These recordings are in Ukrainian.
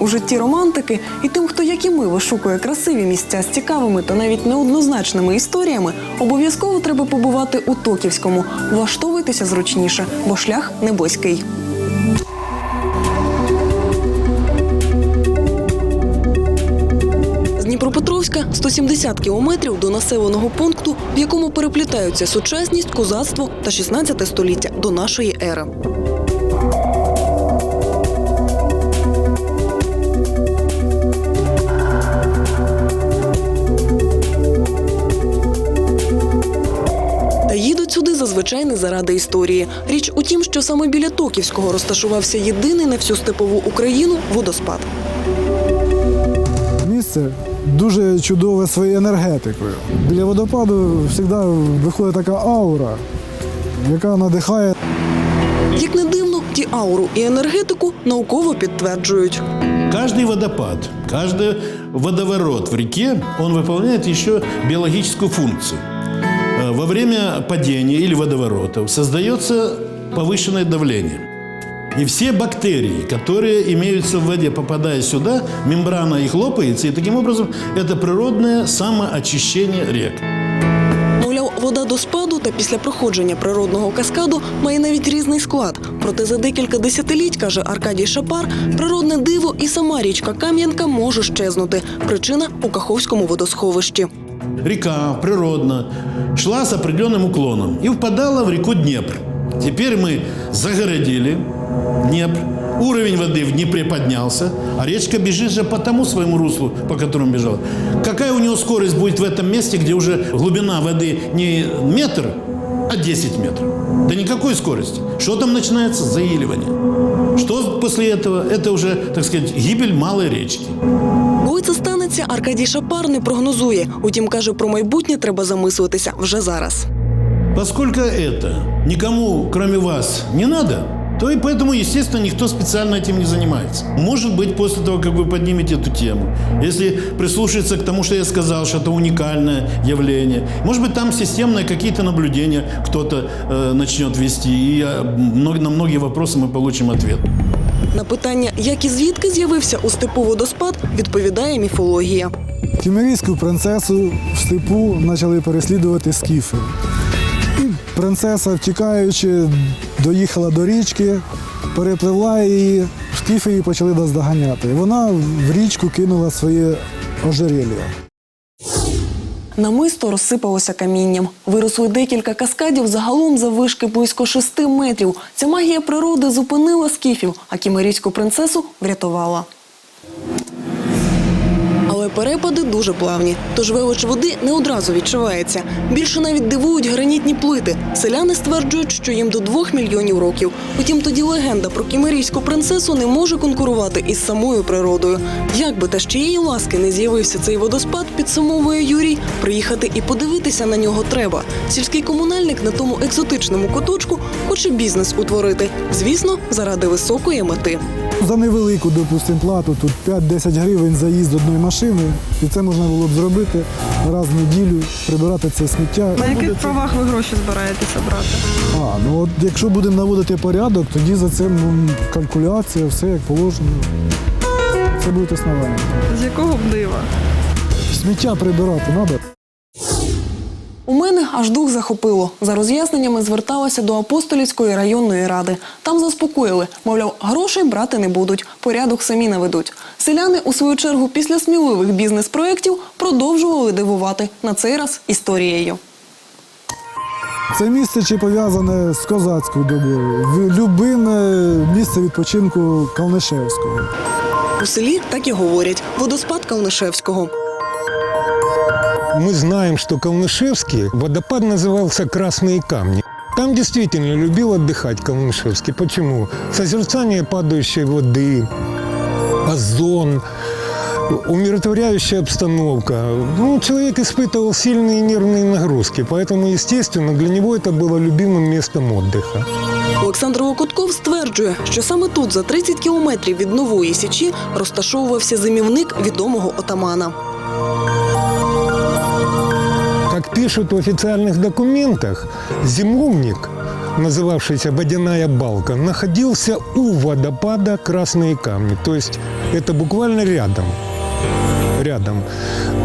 у житті романтики і тим, хто як і ми вишукує красиві місця з цікавими та навіть неоднозначними історіями, обов'язково треба побувати у Токівському. Влаштовуйтеся зручніше, бо шлях не близький. Дніпропетровська 170 кілометрів до населеного пункту, в якому переплітаються сучасність, козацтво та 16 століття до нашої ери. зазвичай не заради історії. Річ у тім, що саме біля Токівського розташувався єдиний на всю степову Україну водоспад. Місце дуже чудове своєю енергетикою. Біля водопаду завжди виходить така аура, яка надихає. Як не дивно, ті ауру і енергетику науково підтверджують. Каждый водопад, каждый водоворот в реке, он выполняет еще биологическую функцию. Э, Во время падения или водоворотов создается повышенное давление. И все бактерии, которые имеются в воде, попадая сюда, мембрана их лопается, и таким образом это природное самоочищение рек. Мовляв, вода до спаду та після проходження природного каскаду має навіть різний склад. Проте за декілька десятиліть, каже Аркадій Шапар, природне диво і сама річка Кам'янка може щезнути. Причина у Каховському водосховищі. Река природно шла с определенным уклоном и впадала в реку Днепр. Теперь мы загородили Днепр, уровень воды в Днепре поднялся, а речка бежит же по тому своему руслу, по которому бежала. Какая у нее скорость будет в этом месте, где уже глубина воды не метр, а 10 метров? Да никакой скорости. Что там начинается? Заиливание. Что после этого? Это уже, так сказать, гибель малой речки. Коли це станеться, Аркадій Шапар не прогнозує. Утім, каже, про майбутнє треба замислитися вже зараз. Поскольку это никому, кроме вас, не надо, то и поэтому, естественно, никто специально этим не занимается. Может быть, после того, как вы поднимете эту тему, если прислушаться к тому, что я сказал, что это уникальное явление, может быть, там системные какие-то наблюдения кто-то э, начнет вести, и э, мног- на многие вопросы мы получим ответ. На питання, як і звідки з'явився у степу водоспад, відповідає міфологія. Кімерійську принцесу в степу почали переслідувати скіфи. І принцеса, втікаючи, доїхала до річки, перепливла її, скіфи її почали наздоганяти. Вона в річку кинула своє ожерелье. Намисто розсипалося камінням. Виросли декілька каскадів загалом за вишки близько шести метрів. Ця магія природи зупинила скіфів, а кімерійську принцесу врятувала. Перепади дуже плавні, тож велич води не одразу відчувається. Більше навіть дивують гранітні плити. Селяни стверджують, що їм до двох мільйонів років. Утім, тоді легенда про кімерійську принцесу не може конкурувати із самою природою. Як би та з чиєї ласки не з'явився цей водоспад, підсумовує Юрій, приїхати і подивитися на нього треба. Сільський комунальник на тому екзотичному куточку хоче бізнес утворити. Звісно, заради високої мети. За невелику, допустимо, плату, тут 5-10 гривень заїзд одної машини, і це можна було б зробити раз в неділю, прибирати це сміття. На яких правах ви гроші збираєтеся брати? А, ну от якщо будемо наводити порядок, тоді за це ну, калькуляція, все як положено. Це буде основання. З якого б дива? Сміття прибирати треба. У мене аж дух захопило. За роз'ясненнями зверталася до апостолівської районної ради. Там заспокоїли, мовляв, грошей брати не будуть, порядок самі наведуть. Селяни, у свою чергу, після сміливих бізнес-проєктів продовжували дивувати на цей раз історією. Це місце чи пов'язане з козацькою добою. В- Любиме місце відпочинку Калнишевського. У селі так і говорять: водоспад Калнишевського. Мы знаем, что Калнышевский водопад назывался «Красные камни». Там действительно любил отдыхать Калнышевский. Почему? Созерцание падающей воды, озон, умиротворяющая обстановка. Ну, человек испытывал сильные нервные нагрузки, поэтому, естественно, для него это было любимым местом отдыха. Олександр Локутков стверджує, що саме тут, за 30 кілометрів від нової січі, розташовувався зимівник відомого отамана. Как пишут в официальных документах, зимовник, называвшийся «Водяная балка», находился у водопада Красные камни. То есть Это буквально рядом. Рядом.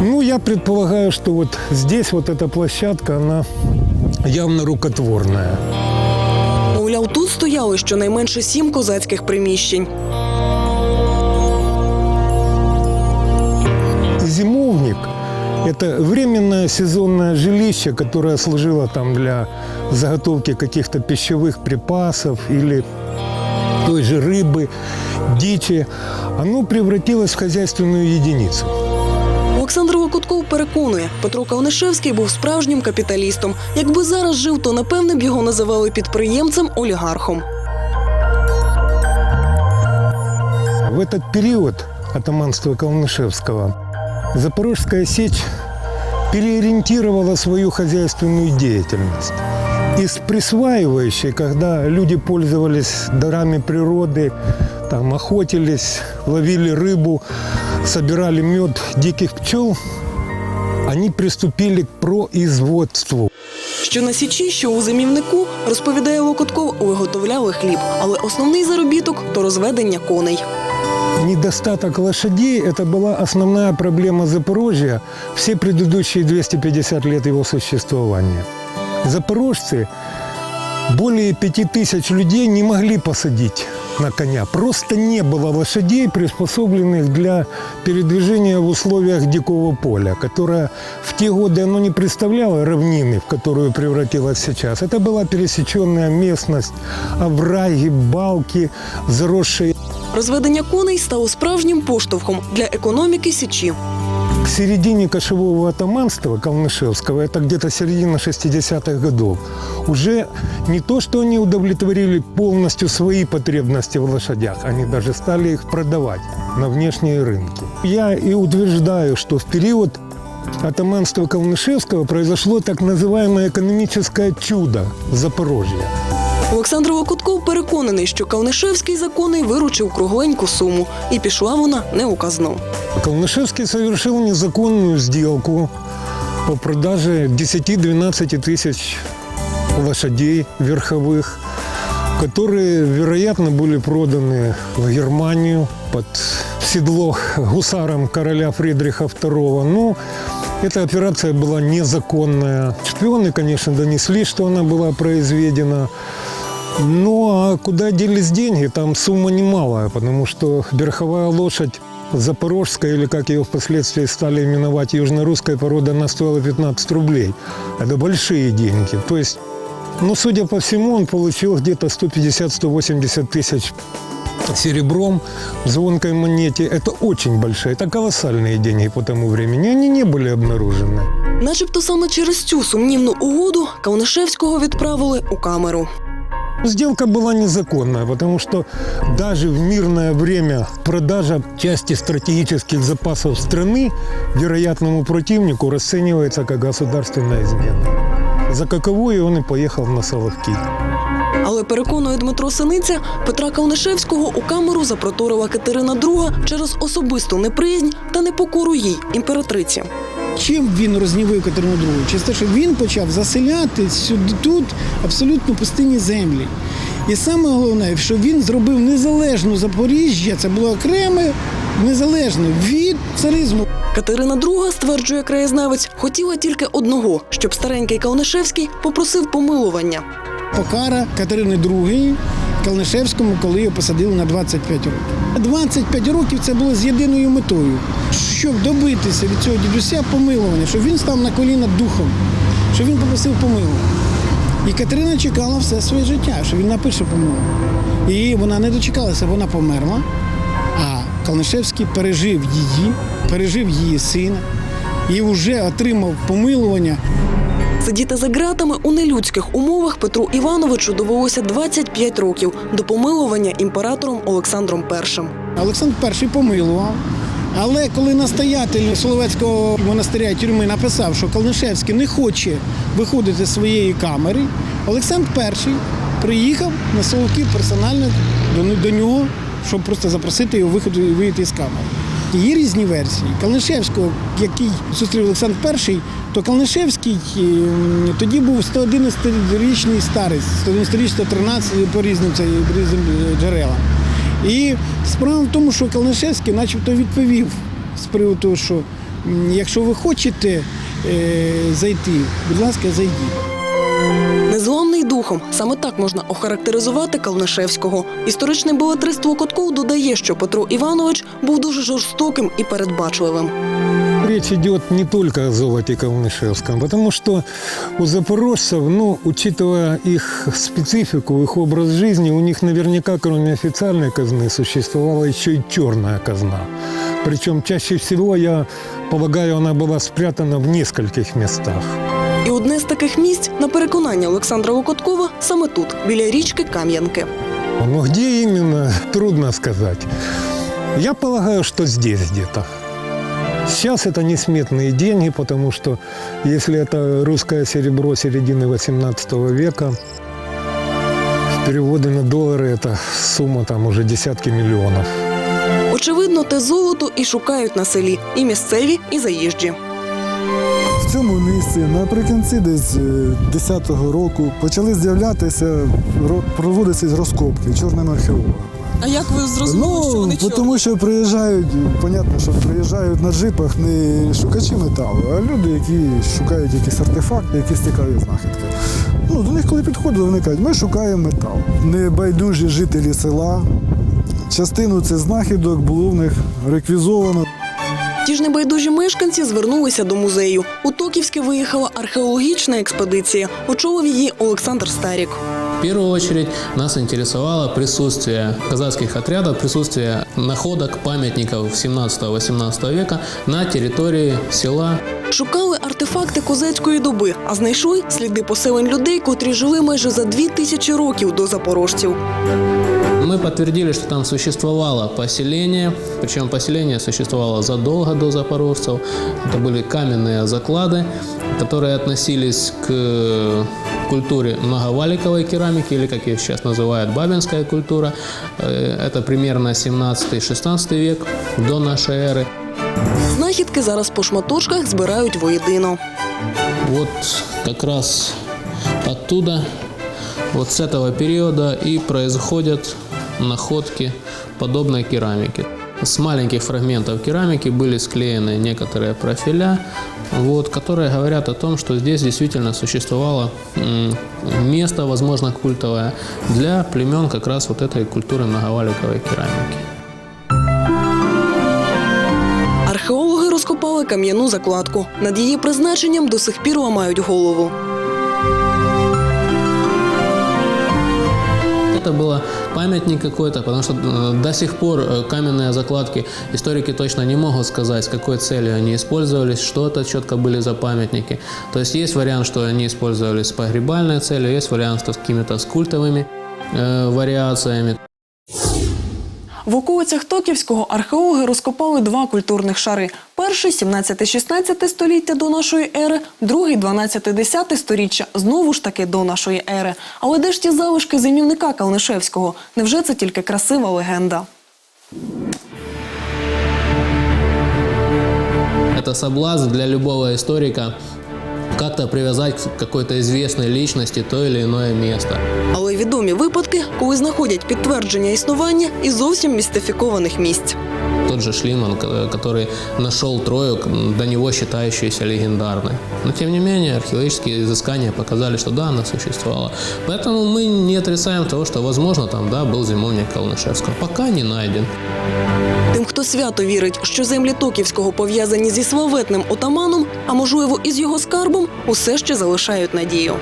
Ну, я предполагаю, что вот здесь вот эта площадка, она явно рукотворная. Мовляв, тут стояли щонайменше сім козацьких приміщень. Зимовник – это временное сезонное жилище, которое служило там для заготовки каких-то пищевых припасов или той же рыбы, дичи. Оно превратилось в хозяйственную единицу. Олександр Локутков переконує, Петро Кавнишевський був справжнім капіталістом. Якби зараз жив, то напевне б його називали підприємцем олігархом. В этот период атаманства Калнышевского Запорожская сечь переориентировала свою хозяйственную деятельность. Из присваивающей, когда люди пользовались дарами природы, там охотились, ловили рыбу, собирали мед диких пчел, они приступили к производству. Що на січі, що у зимівнику, розповідає Локутков, виготовляли хліб, але основний заробіток то розведення коней. Недостаток лошадей – это была основная проблема Запорожья все предыдущие 250 лет его существования. Запорожцы, более пяти тысяч людей не могли посадить на коня. Просто не было лошадей, приспособленных для передвижения в условиях дикого поля, которое в те годы оно не представляло равнины, в которую превратилось сейчас. Это была пересеченная местность, овраги, балки, заросшие Розведення коней стало справжнім поштовхом для економіки січі. К середине кошевого атаманства Калнышевского, это где-то середина 60-х годов, уже не то, что они удовлетворили полностью свои потребности в лошадях, они даже стали их продавать на внешние рынки. Я и утверждаю, что в период атаманства Калнышевского произошло так называемое экономическое чудо Запорожья. Олександр Локутков переконаний, що Кавнишевський законний виручив кругленьку суму, і пішла вона не у казну. Калнышевский совершил незаконную сделку по продаже 10-12 тысяч лошадей верховых, которые, вероятно, были проданы в Германию под седло гусарам короля Фридриха II. Но эта операция была незаконная. Шпионы, конечно, донесли, что она была произведена. Ну а куда делись деньги? Там сумма немалая, потому что верховая лошадь запорожская, или как ее впоследствии стали именовать южно-русская порода, она стоила 15 рублей. Это большие деньги. То есть, ну, судя по всему, он получил где-то 150-180 тысяч серебром в звонкой монете. Это очень большие, это колоссальные деньги по тому времени. Они не были обнаружены. Начебто саме через цю сумнівну угоду Кавнишевського відправили у камеру. Сделка была незаконная, потому что даже в мирное время продажа части стратегических запасов страны вероятному противнику расценивается как государственная измена. За каковую он и поехал на Соловки. Але переконує Дмитро Синиця, Петра Кавнишевського у камеру запроторила Катерина II через особисту неприязнь та непокору їй, імператриці. Чим він рознівив Катерину II? Через те, що він почав заселяти сюди тут абсолютно пустинні землі. І саме головне, що він зробив незалежну Запоріжжя, це було окреме, незалежне від царизму. Катерина II, стверджує краєзнавець, хотіла тільки одного, щоб старенький Кавнишевський попросив помилування. Покара Катерини II Калнишевському, коли його посадили на 25 років. 25 років це було з єдиною метою, щоб добитися від цього дідуся помилування, щоб він став на коліна духом, щоб він попросив помилування. І Катерина чекала все своє життя, що він напише помилування. І вона не дочекалася, вона померла. А Калнишевський пережив її, пережив її сина і вже отримав помилування Сидіти за ґратами у нелюдських умовах Петру Івановичу довелося 25 років до помилування імператором Олександром І. Олександр І помилував. Але коли настоятель Соловецького монастиря тюрми написав, що Калнишевський не хоче виходити з своєї камери, Олександр І приїхав на Соловків персонально до, нього, щоб просто запросити його виходу вийти з камери. Є різні версії. Калнишевського, який зустрів Олександр І, то Калнишевський тоді був 111-річний старець, 111-річний, 113 по різним, це, по різним е, джерелам. І справа в тому, що Калнишевський начебто відповів з приводу того, що якщо ви хочете е, зайти, будь ласка, зайдіть Незламний духом саме так можна охарактеризувати Калнишевського. Історичний белетрист Локотков додає, що Петро Іванович був дуже жорстоким і передбачливим. Речь идет не только о золоте Калнышевском, потому что у запорожцев, ну, учитывая их специфику, их образ жизни, у них наверняка, кроме официальной казны, существовала еще и черная казна. Причем чаще всего, я полагаю, она была спрятана в нескольких местах. І одне з таких місць, на переконання Олександра Локоткова, саме тут, біля річки Кам'янки. Но где именно, трудно сказать. Я полагаю, что здесь где-то. Сейчас это несметные деньги, потому что если это русское серебро середины XVIII века, в переводе на доллары это сумма там уже десятки миллионов. Очевидно, те золото і шукають на селі і місцеві, і заїжджі. Цьому місці наприкінці десь е, 10-го року почали з'являтися, ро- проводитися розкопки чорними археологами. А як ви Ну, тому що приїжджають, понятно, що приїжджають на джипах не шукачі металу, а люди, які шукають якісь артефакти, якісь цікаві знахідки. Ну, до них, коли підходили, вони кажуть, ми шукаємо метал. Небайдужі жителі села. Частину цих знахідок було в них реквізовано. Ті ж небайдужі мешканці звернулися до музею. У Токівське виїхала археологічна експедиція. Очолив її Олександр Старік. В первую очередь нас интересовало присутствие казахских отрядов, присутствие находок, памятников 17-18 века на территории села. Шукали артефакти козацької доби, а знайшли сліди поселень людей, котрі жили майже за дві тисячі років до запорожців. Мы подтвердили, что там существовало поселение, причем поселение существовало задолго до запорожцев. Это были каменные заклады, которые относились к культуре многоваликовой керамики, или, как ее сейчас называют, бабинская культура. Э, Это примерно 17-16 век до нашей эры. Знахідки зараз по шматочках збирають воєдино. Вот как раз оттуда, вот с этого периода и происходят находки подобной керамики. С маленьких фрагментов керамики были склеены некоторые профиля, вот, которые говорят о том, что здесь действительно существовало м, место, возможно, культовое для племен как раз вот этой культуры многоваликовой керамики. Археологи розкопали кам'яну закладку. Над її призначенням до сих пір ламають голову. Это было памятник какой-то, потому что э, до сих пор э, каменные закладки историки точно не могут сказать, с какой целью они использовались, что это четко были за памятники. То есть есть вариант, что они использовались с погребальной целью, есть вариант, что с какими-то с культовыми э, вариациями. В околицях Токівського археологи розкопали два культурних шари. Перший 17-16 століття до нашої ери, другий 12-10 сторіччя знову ж таки до нашої ери. Але де ж ті залишки зимівника Калнишевського? Невже це тільки красива легенда? Это соблазн для любого историка как-то привязать к какой-то известной личности то или иное место. Але відомі випадки, коли знаходять підтвердження існування і зовсім містифікованих місць. Тот же Шлиман, ко- который нашел Трою, к- до него считающуюся легендарной. Но тем не менее, археологические изыскания показали, что да, она существовала. Поэтому мы не отрицаем того, что, возможно, там, да, был зимовник Калнышевского. Пока не найден. Тим, хто свято вірить, що землі Токівського пов'язані зі славетним отаманом, а можливо і з його скарбом, усе ще залишають надію.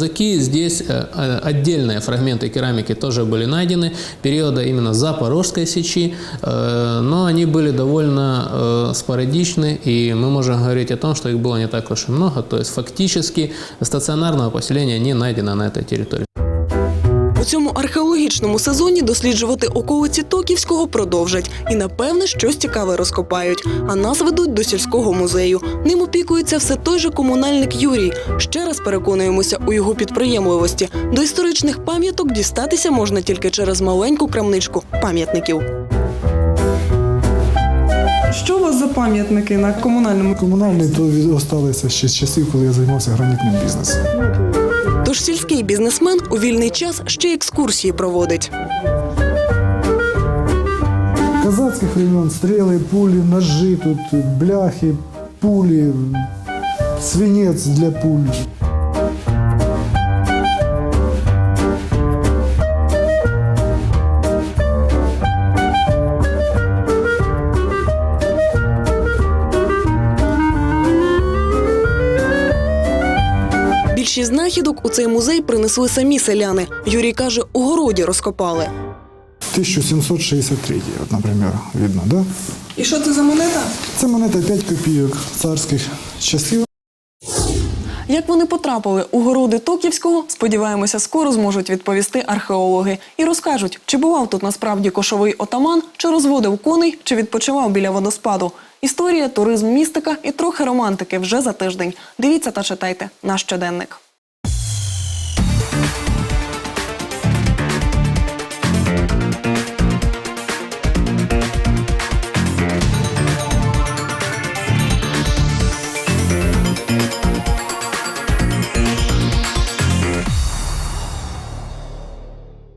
Казаки здесь, э, э, отдельные фрагменты керамики тоже были найдены, периода именно Запорожской сечи, э, но они были довольно спорадичны, и мы можем говорить о том, что их было не так уж и много, то есть фактически стационарного поселения не найдено на этой территории. У цьому археологічному сезоні досліджувати околиці Токівського продовжать і напевне щось цікаве розкопають. А нас ведуть до сільського музею. Ним опікується все той же комунальник Юрій. Ще раз переконуємося у його підприємливості. До історичних пам'яток дістатися можна тільки через маленьку крамничку пам'ятників. Що у вас за пам'ятники на комунальному? Комунальні то осталися ще з часів, коли я займався гранітним бізнесом. Тож сільський бізнесмен у вільний час ще екскурсії проводить. Казацьких времен стріли, пулі, ножі, тут бляхи, пулі, свинець для пуль. Більшість у цей музей принесли самі селяни. Юрій каже, у городі розкопали. 1763, от, наприклад, видно, да? І що це за монета? Це монета 5 копійок царських часів. Як вони потрапили у городи Токівського, сподіваємося, скоро зможуть відповісти археологи і розкажуть, чи бував тут насправді кошовий отаман, чи розводив коней, чи відпочивав біля водоспаду. Історія, туризм, містика і трохи романтики вже за тиждень. Дивіться та читайте наш щоденник.